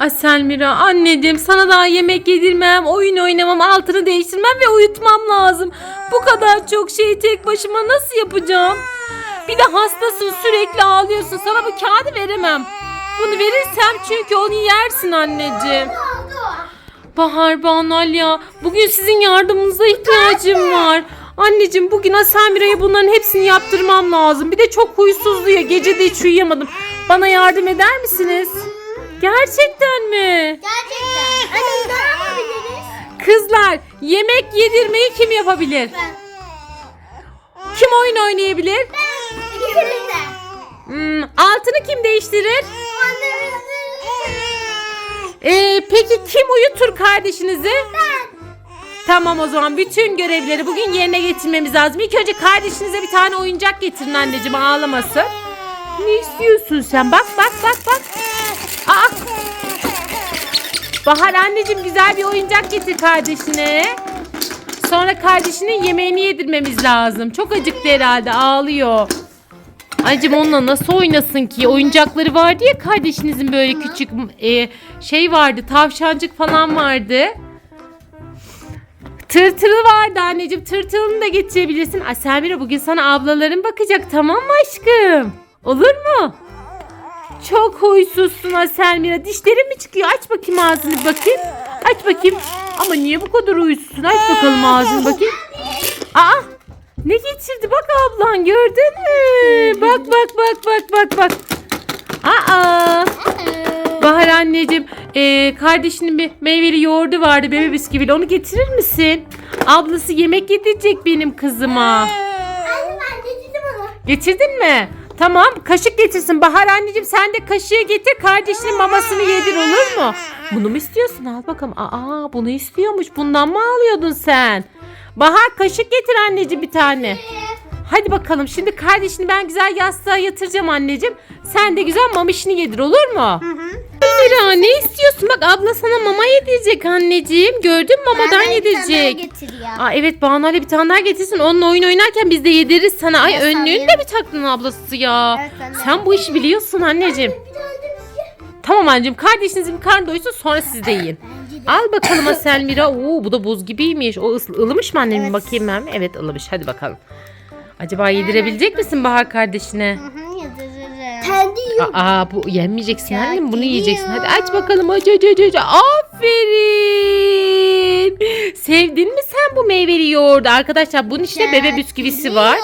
Ay Selmira anneciğim sana daha yemek yedirmem, oyun oynamam, altını değiştirmem ve uyutmam lazım. Bu kadar çok şeyi tek başıma nasıl yapacağım? Bir de hastasın sürekli ağlıyorsun. Sana bu kağıdı veremem. Bunu verirsem çünkü onu yersin anneciğim. Bahar Banal ya bugün sizin yardımınıza ihtiyacım var. Anneciğim bugün Asamira'ya bunların hepsini yaptırmam lazım. Bir de çok huysuzdu ya gece de hiç uyuyamadım. Bana yardım eder misiniz? Gerçekten mi? Gerçekten. Anne ne yapabiliriz? Kızlar yemek yedirmeyi kim yapabilir? Ben. Kim oyun oynayabilir? İkimiz de. Hmm, altını kim değiştirir? Anne. Ee, peki kim uyutur kardeşinizi? Ben. Tamam o zaman bütün görevleri bugün yerine getirmemiz lazım. İlk önce kardeşinize bir tane oyuncak getirin anneciğim ağlamasın. Ne istiyorsun sen? Bak bak bak bak. Aa. Bahar anneciğim güzel bir oyuncak getir kardeşine. Sonra kardeşinin yemeğini yedirmemiz lazım. Çok acıktı herhalde ağlıyor. Acım onunla nasıl oynasın ki? Oyuncakları vardı ya kardeşinizin böyle küçük e, şey vardı. Tavşancık falan vardı. Tırtılı vardı anneciğim. Tırtılını da getirebilirsin. Ay Selmira bugün sana ablaların bakacak tamam mı aşkım? Olur mu? Çok huysuzsun ha Selmira. Dişlerin mi çıkıyor? Aç bakayım ağzını bakayım. Aç bakayım. Ama niye bu kadar huysuzsun? Aç bakalım ağzını bakayım. Aa! Ne getirdi? Bak ablan gördün mü? Bak bak bak bak bak bak. Aa! Bahar anneciğim, eee, kardeşinin bir meyveli yoğurdu vardı bebe bisküvili. Onu getirir misin? Ablası yemek yedirecek benim kızıma. Getirdin mi? Tamam, kaşık getirsin. Bahar anneciğim sen de kaşığı getir. Kardeşinin mamasını yedir olur mu? Bunu mu istiyorsun? Al bakalım. Aa, bunu istiyormuş. Bundan mı alıyordun sen? Bahar kaşık getir anneciğim bir tane. Hadi bakalım şimdi kardeşini ben güzel yastığa yatıracağım anneciğim. Sen de güzel mamişini yedir olur mu? Mira ne istiyorsun? Bak abla sana mama yedirecek anneciğim. Gördün mü mamadan yedirecek. Getir ya. Aa, evet Banu Ali bir tane daha getirsin. Onunla oyun oynarken biz de yediririz sana. Ay Evet, önlüğünü de bir taktın ablası ya. Evet, ben de. Sen bu işi biliyorsun anneciğim. Bir ye. Tamam anneciğim kardeşinizin bir karnı doysun sonra siz de yiyin. Bence de. Al bakalım Asel Mira. Oo bu da buz gibiymiş. O ıs- ılımış mı annem? Evet. Bakayım ben. Evet ılımış. Hadi bakalım. Acaba yedirebilecek misin Bahar kardeşine? Hı hı. Kendi yok. Aa bu yemeyeceksin Ya, annem. Bunu yiyeceksin. Hadi aç bakalım. Aç aç aç aç. Aferin. Sevdin mi sen bu meyveli yoğurdu? Arkadaşlar bunun içinde bebe bisküvisi var.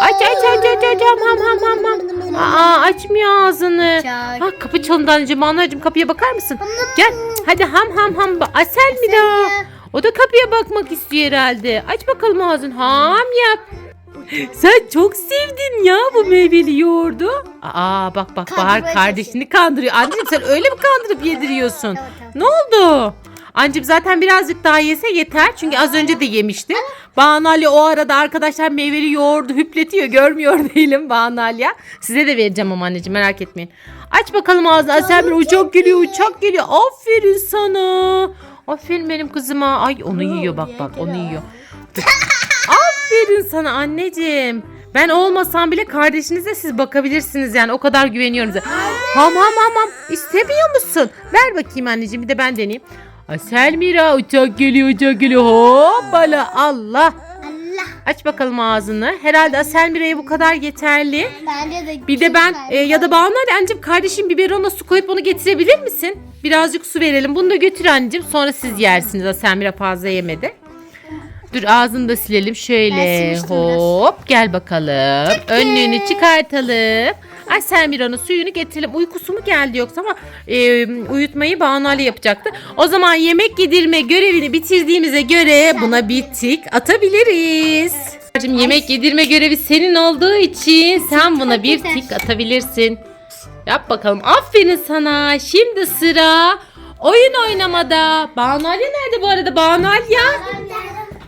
Aç aç aç aç aç ham ham ham ham ham. Aa açmıyor ağzını. Ha kapı çalındı anneciğim. Anacığım kapıya bakar mısın? Gel. Hadi ham ham ham. Asel mi daha? O da kapıya bakmak istiyor herhalde. Aç bakalım ağzını. Ham yap. Sen çok sevdin ya bu meyveli yoğurdu. Aa bak bak Bahar Kandırmaya kardeşini kandırıyor. Anneciğim sen öyle mi kandırıp yediriyorsun? Ne oldu? Anneciğim zaten birazcık daha yese yeter. Çünkü az önce de yemişti. Banu Ali o arada arkadaşlar meyveli yoğurdu hüpletiyor. Görmüyor değilim Banu. Size de vereceğim ama anneciğim merak etmeyin. Aç bakalım ağzını. Asel bir uçak geliyor uçak geliyor. Aferin sana. Aferin benim kızıma. Ay onu yiyor bak bak onu yiyor. Aferin sana anneciğim. Ben olmasam bile kardeşinize siz bakabilirsiniz yani o kadar güveniyorum size. Ham ham ham ham. İstemiyor musun? Ver bakayım anneciğim bir de ben deneyeyim. Asel Mira uçak geliyor uçak geliyor. Hoppala Allah. Allah. Aç bakalım ağzını. Herhalde Asel Mira'ya bu kadar yeterli. Bence de. Bir de ben e, ya da Banu anneciğim kardeşim biberona su koyup onu getirebilir misin? Birazcık su verelim. Bunu da götür anneciğim. Sonra siz yersiniz. Asel Mira fazla yemedi. Dur ağzını da silelim şöyle. Hop gel bakalım. Önlüğünü çıkartalım. Ay Selmira'nın suyunu getirelim. Uykusu mu geldi yoksa ama e, uyutmayı Banu Ali yapacaktı. O zaman yemek yedirme görevini bitirdiğimize göre buna bir tik atabiliriz. Şimdi yemek yedirme görevi senin olduğu için sen buna bir tik atabilirsin. Yap bakalım. Aferin sana. Şimdi sıra oyun oynamada. Banu Ali nerede bu arada? Banu Ali ya.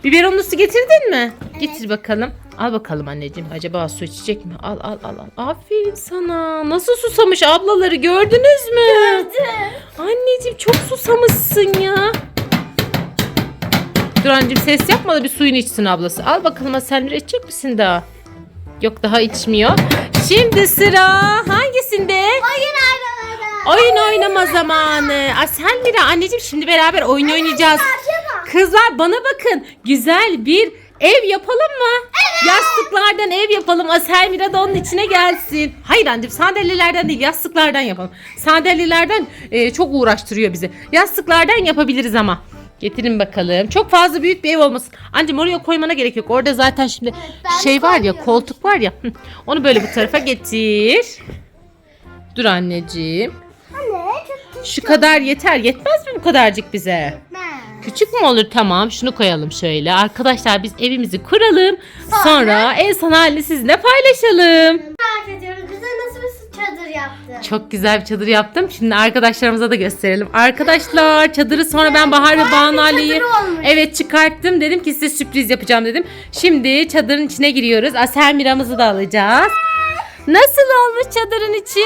Biberonlu su getirdin mi? Getir bakalım. Al bakalım anneciğim. Acaba su içecek mi? Al al al al. Aferin sana. Nasıl susamış ablaları gördünüz mü? Anneciğim çok susamışsın ya. Dur anneciğim ses yapma da bir suyunu içsin ablası. Al bakalım sen bir içecek misin daha? Yok daha içmiyor. Şimdi sıra hangisinde? Oyun arabaları. Oyun oynama zamanı. Aselmira anneciğim şimdi beraber oyun oynayacağız. Kızlar bana bakın. Güzel bir ev yapalım mı? Yastıklardan ev yapalım. Aselmira da onun içine gelsin. Hayır anneciğim sandalyelerden değil yastıklardan yapalım. Sandalyelerden e, çok uğraştırıyor bizi. Yastıklardan yapabiliriz ama. Getirin bakalım. Çok fazla büyük bir ev olmasın. Anneciğim oraya koymana gerek yok. Orada zaten şimdi ben şey var ya koltuk var ya. Onu böyle bu tarafa getir. Dur anneciğim. Anne çok Şu kadar yeter. Yetmez mi bu kadarcık bize? Küçük mü olur? Tamam. Şunu koyalım şöyle. Arkadaşlar biz evimizi kuralım. Sonra en son halini sizinle paylaşalım. Merak ediyorum bize nasıl bir çadır yaptı? Çok güzel bir çadır yaptım. Şimdi arkadaşlarımıza da gösterelim. Arkadaşlar çadırı sonra ben Bahar ve Banu Ali'yi evet çıkarttım. Dedim ki size sürpriz yapacağım dedim. Şimdi çadırın içine giriyoruz. Asel Mira'mızı da alacağız. Nasıl olmuş çadırın içi?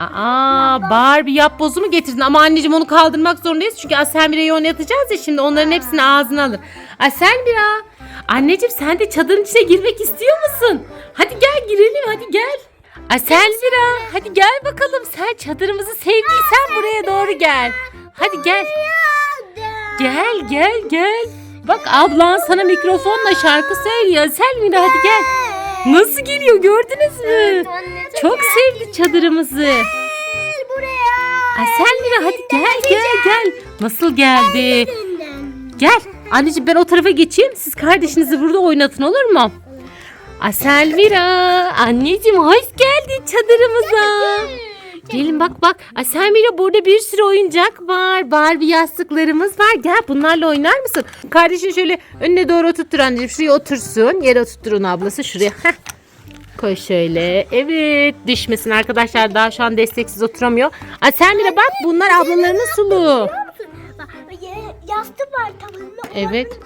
Aa, Barbie yapbozu mu getirdin? Ama anneciğim onu kaldırmak zorundayız. Çünkü Aselmira'yı oynatacağız ya şimdi onların hepsini ağzına alır. Aselmira, anneciğim sen de çadırın içine girmek istiyor musun? Hadi gel girelim hadi gel. Aselmira hadi gel bakalım sen çadırımızı sevdiysen buraya doğru gel. Hadi gel. Gel gel gel. Bak ablan sana mikrofonla şarkı söylüyor. Selmira hadi gel. Nasıl geliyor gördünüz mü? Anne Çok sevdi çadırımızı. Gel buraya. Ay Selmira hadi gel gel gel. Nasıl geldi? Gel. Anneciğim ben o tarafa geçeyim. Siz kardeşinizi burada oynatın olur mu? Ay Selmira. Anneciğim hoş geldin çadırımıza. Gelin bak bak. Ay Selmira burada bir sürü oyuncak var. Barbie yastıklarımız var. Gel bunlarla oynar mısın? Kardeşin şöyle önüne doğru oturttur anneciğim. Şuraya otursun. Yere oturttur onu ablası. Şuraya. Heh. Koy şöyle. Evet. Düşmesin arkadaşlar. Daha şu an desteksiz oturamıyor. Ay Selmira bak bunlar ablalarının sulu. Yastık var tavanında. Evet.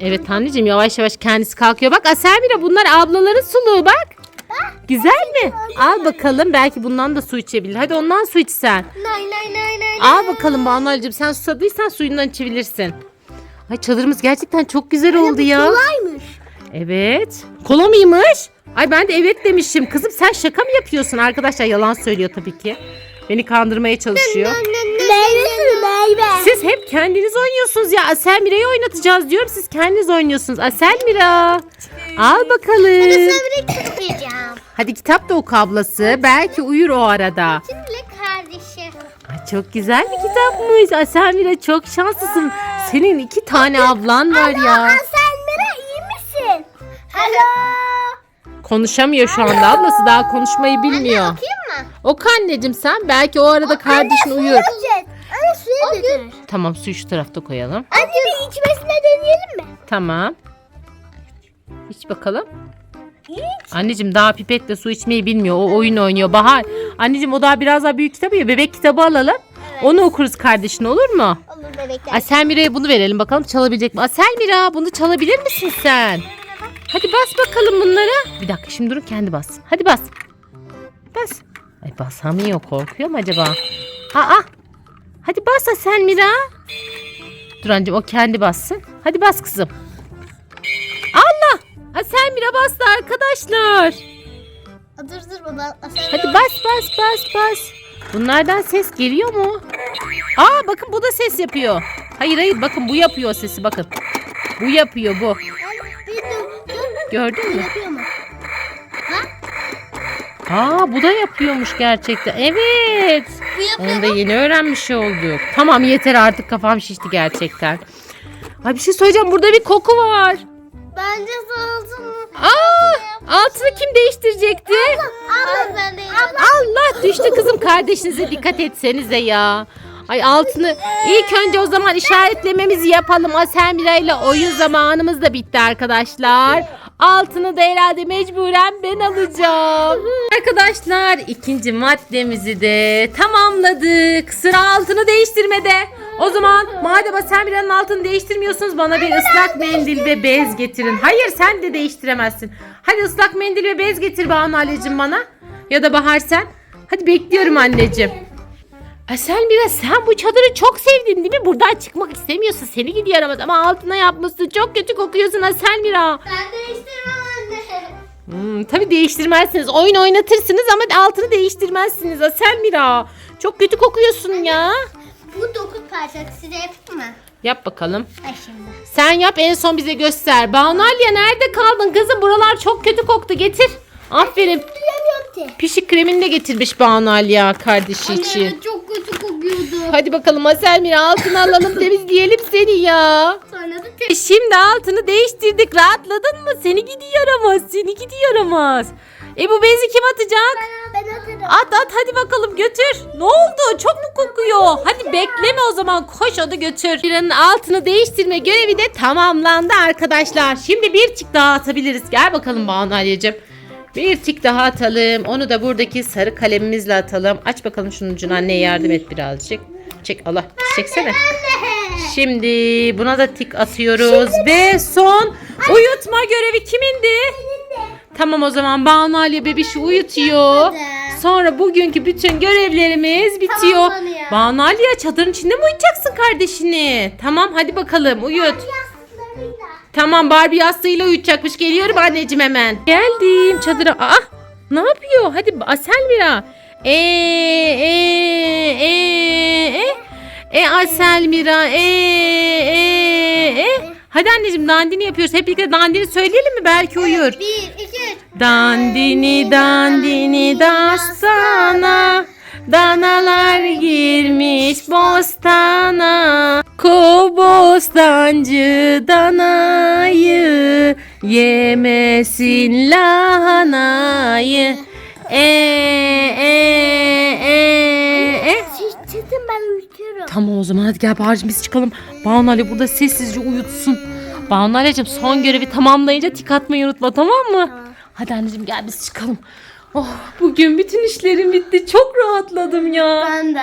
Evet anneciğim yavaş yavaş kendisi kalkıyor. Bak Aselmira bunlar ablaların suluğu bak. Güzel mi? Al bakalım belki bundan da su içebilir. Hadi ondan su iç sen. Nay nay nay nay. Al bakalım Banu Ali'cim sen susadıysan suyundan içebilirsin. Ay çadırımız gerçekten çok güzel oldu ya. Kolaymış. Evet. Kola mıymış? Ay ben de evet demişim. Kızım sen şaka mı yapıyorsun? Arkadaşlar yalan söylüyor tabii ki. Beni kandırmaya çalışıyor. Meyve meyve. Siz hep kendiniz oynuyorsunuz ya. Asel Mira'yı oynatacağız diyorum. Siz kendiniz oynuyorsunuz. Asel Mira. Al bakalım. Hadi kitap da oku ablası. Belki uyur o arada. Şimdi kardeşim. Ay, çok güzel bir kitapmış. Asel Mira çok şanslısın. Senin iki tane ablan var ya. sen Mira iyi misin? Hello. Konuşamıyor şu anda ablası. Daha konuşmayı bilmiyor. Okuyayım mı? Oku anneciğim sen. Belki o arada kardeşin uyur. Anne suyu getir. Tamam suyu şu tarafta koyalım. Anne bir içmesine deneyelim mi? Tamam. İç bakalım. Anneciğim daha pipetle su içmeyi bilmiyor. O oyun oynuyor. Bahar. Anneciğim o daha biraz daha büyük kitabı ya. Bebek kitabı alalım. Onu okuruz kardeşin olur mu? Olur bebekler. Asel Mira'ya bunu verelim bakalım çalabilecek mi? Asel Mira bunu çalabilir misin sen? Hadi bas bakalım bunlara. Bir dakika şimdi durun kendi bas. Hadi bas. Bas. Ay basamıyor korkuyor mu acaba? Aa. Hadi bas Asel Mira. Dur anneciğim o kendi bassın. Hadi bas kızım. Allah. Asel Mira bastı arkadaşlar. Dur dur baba. Hadi bas bas bas bas. Bunlardan ses geliyor mu? Aa bakın bu da ses yapıyor. Hayır hayır bakın bu yapıyor sesi bakın. Bu yapıyor bu. Gördün mü? Aa bu da yapıyormuş gerçekten. Evet. Onu da yeni öğrenmiş olduk. Tamam yeter artık kafam şişti gerçekten. Ay bir şey söyleyeceğim burada bir koku var. Bence sağolsun. Aa altını kim değiştirecekti? Abla ben de. Allah düştü kızım kardeşinize dikkat etsenize ya. Ay altını ilk önce o zaman işaretlememizi yapalım. Asemira ile oyun zamanımız da bitti arkadaşlar. Altını da herhalde mecburen ben alacağım. Arkadaşlar ikinci maddemizi de tamamladık. Sıra altını değiştirmede. O zaman madem Asemira'nın altını değiştirmiyorsunuz bana bir ıslak mendil ve bez getirin. Hayır sen de değiştiremezsin. Hadi ıslak mendil ve bez getir Banu Alecim bana. Ya da Bahar sen. Hadi bekliyorum anneciğim. Asel Mira sen bu çadırı çok sevdin değil mi? Buradan çıkmak istemiyorsun. Seni gidi yaramaz ama altına yapmışsın. Çok kötü kokuyorsun Asel Mira. Ben değiştirmem anne. Hmm, tabii değiştirmezsiniz. Oyun oynatırsınız ama altını değiştirmezsiniz. Asel Mira. Çok kötü kokuyorsun ya. Bu dokuz parça size yapayım mı? Yap bakalım. Ay şimdi. Sen yap en son bize göster. Banalya nerede kaldın kızım? Buralar çok kötü koktu. Getir. Aferin. Duyamıyorum ki. Pişik kremini de getirmiş Banalya kardeşi için. Anne çok kötü kokuyordu. Hadi bakalım Asel Mira altını alalım temizleyelim seni ya. Sonra da E Şimdi altını değiştirdik. Rahatladın mı? Seni gidi yaramaz. Seni gidi yaramaz. E bu bezi kim atacak? ben atarım. At at hadi bakalım götür. Ne oldu? Çok mu kokuyor? Hadi bekleme o zaman. Koş onu götür. Biranın altını değiştirme görevi de tamamlandı arkadaşlar. Şimdi bir tik daha atabiliriz. Gel bakalım Banu Aliyeciğim. Bir tik daha atalım. Onu da buradaki sarı kalemimizle atalım. Aç bakalım şunun ucunu anneye yardım et birazcık. Çek Allah. Çeksene. Şimdi buna da tik atıyoruz. Ve son uyutma görevi kimindi? Tamam o zaman Banu Ali bebişi uyutuyor. Sonra bugünkü bütün görevlerimiz bitiyor. Tamamlanıyor. Banu Ali'ye çadırın içinde mi uyutacaksın kardeşini? Tamam hadi bakalım uyut. Tamam Barbie yastığıyla uyutacakmış. Geliyorum anneciğim hemen. Geldim çadıra. Aa ne yapıyor? Hadi Asel Mira. E e e e e Asel Mira e e e. Hadi anneciğim dandini yapıyoruz. Hep birlikte dandini söyleyelim mi? Belki uyur. Bir, iki. Dandini dandini dastana Danalar girmiş bostana Kobostancı danayı Yemesin lahanayı E e e e çıkın ben uyutuyorum. Tamam o zaman hadi gel Bahar'cığım biz çıkalım. Banu Ali burada sessizce uyutsun. Banu Ali'cim son görevi tamamlayınca tik atmayı unutma tamam mı? Hadi anneciğim gel biz çıkalım. Oh bugün bütün işlerim bitti. Çok rahatladım ya. Ben de.